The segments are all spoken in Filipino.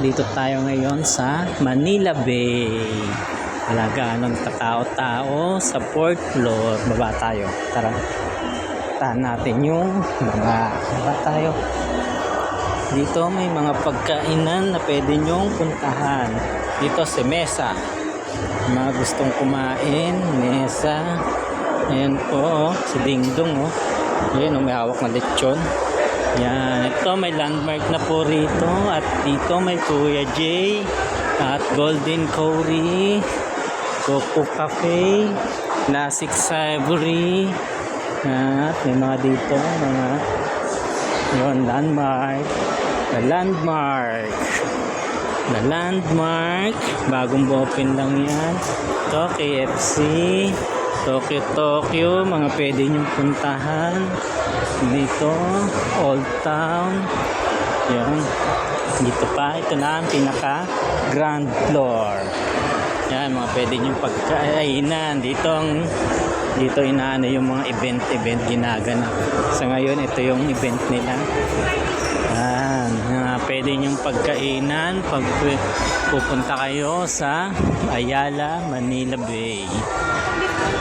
dito tayo ngayon sa Manila Bay. Wala ganong katao-tao sa fourth floor. Baba tayo. Tara. Tahan natin yung mga baba tayo. Dito may mga pagkainan na pwede nyong puntahan. Dito si Mesa. Mga gustong kumain, Mesa. Ayan po, oh, si Dingdong. Oh. Ayan, oh, may hawak na lechon. Yan, ito may landmark na po rito. At dito may Kuya J. At Golden Cory, Coco Cafe, Classic Savory. At may mga dito mga yon landmark. The landmark. The landmark. Bagong open lang yan? Ito KFC Tokyo Tokyo mga pwede nyong puntahan. Dito Old Town. Yan dito pa ito na ang pinaka grand floor. Yan mga pwede nyong pagkainan. Dito ang dito inaano yung mga event event ginaganap. Sa ngayon ito yung event nila. Yan mga pwede nyong pagkainan pag pupunta kayo sa Ayala Manila Bay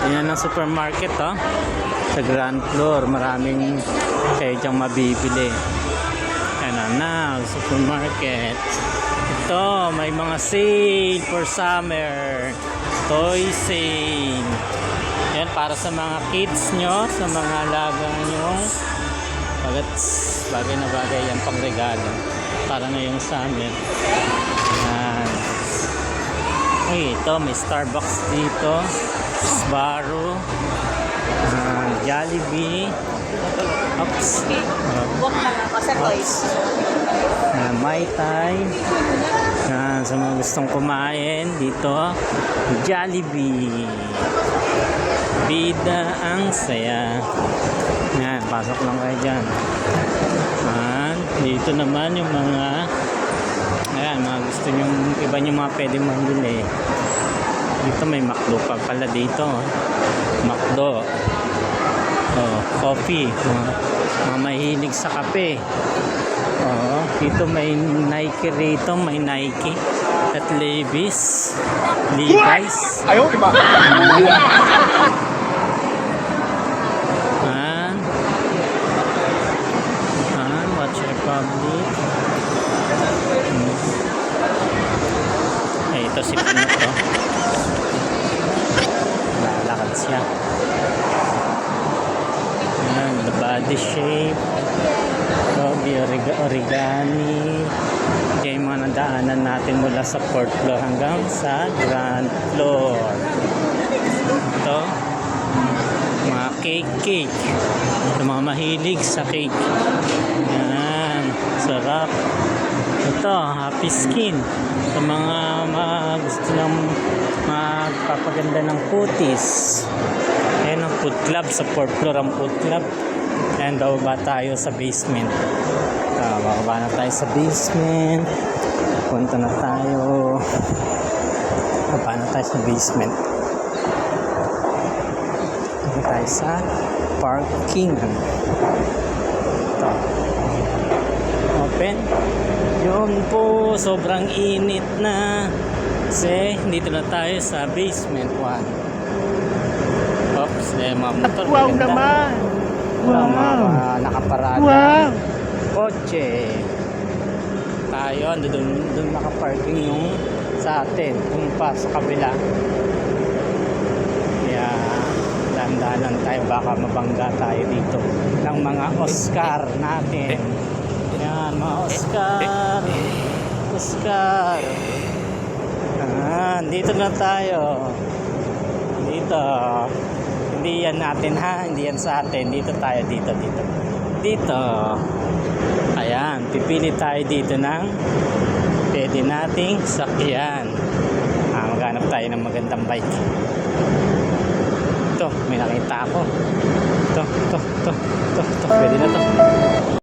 yan ang supermarket oh. Sa ground floor maraming kayo diyang mabibili. Ano na supermarket. Ito may mga sale for summer. Toy sale. Yan para sa mga kids nyo sa mga alaga nyo. Bagat bagay na bagay yan pang regalo para ngayong summer yan Uy, ito may Starbucks dito Sbarro uh, Jollibee Ops uh, uh, Mai Tai Yan, sa mga gustong kumain dito Jollibee. Bida ang saya. Yan, pasok lang kayo dyan. Yan, dito naman yung mga Ayan, mga gusto nyo Iba nyo mga pwede mamili dito may McDo pa pala dito. Oh. McDo. Oh, coffee. Oh, mga, mga mahilig sa kape. Oh, dito may Nike rito, may Nike at Levi's. Levi's. Ayaw, iba. ah. ah hmm. Ito si Pino siya. Yan, the body shape. Ito, origa origami. Ito yung mga nadaanan natin mula sa fourth floor hanggang sa ground floor. Ito, mga cake cake sa mga mahilig sa cake yan sarap ito happy skin. Sa mga, mga gusto lang magpapaganda ng putis. Ayan ang food club sa fourth floor ang food club. Ayan daw ba tayo sa basement. Uh, bababa na tayo sa basement. Punta na tayo. Bababa na tayo sa basement. Dito tayo sa parking. Ito. Open. Po, sobrang init na. Kasi dito na tayo sa basement 1. Oops, eh, mga motor. Wow maganda. naman! Wala, Wow! mga nakaparada. Wow! Kotse. Tayo, doon, doon nakaparking yung sa atin. Kung pa sa kabila. Kaya, dahan-dahan lang tayo. Baka mabangga tayo dito ng mga Oscar natin. Yan, mga Oscar. Oscar. Ah, dito na tayo. Dito. Hindi yan natin ha. Hindi yan sa atin. Dito tayo. Dito, dito. Dito. Ayan. Pipili tayo dito ng pwede nating sakyan. Ah, maghanap tayo ng magandang bike. Ito, may nakita ako. Ito, ito, ito, ito, ito. Pwede na to.